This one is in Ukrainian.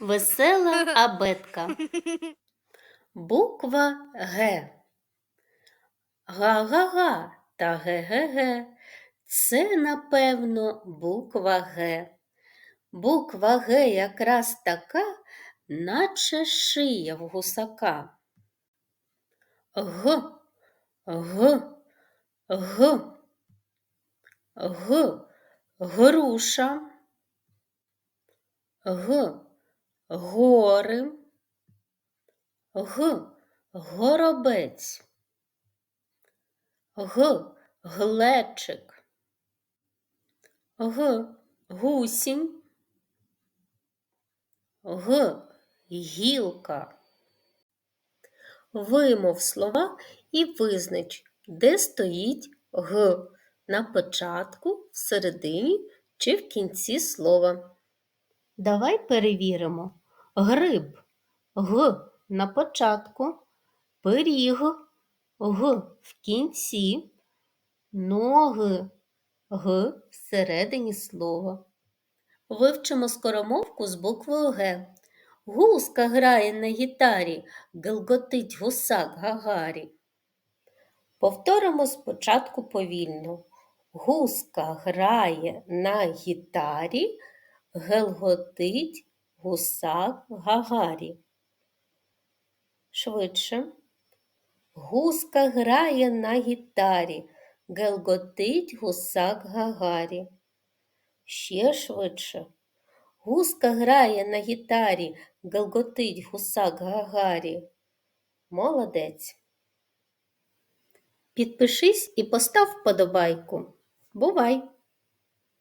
Весела абетка. Буква Г. Га-га-га та ге-ге-ге. Це, напевно, буква Г. Буква Г якраз така, наче шия в гусака. Г, Г, Г, Г, груша, Г, гори, Г, горобець, Г, глечик, Г, гусінь, Г, гілка. Вимов слова і визнач, де стоїть Г на початку, всередині чи в кінці слова. Давай перевіримо. Гриб Г на початку, пиріг Г в кінці, ноги Г всередині слова. Вивчимо скоромовку з буквою Г. Гуска грає на гітарі, гелготить гусак Гагарі. Повторимо спочатку повільно. Гуска грає на гітарі, гелготить гусак Гагарі. Швидше. Гуска грає на гітарі, гелготить гусак Гагарі. Ще швидше. Гуска грає на гітарі, гелготить гусак Гагарі. Молодець. Підпишись і постав вподобайку. Бувай!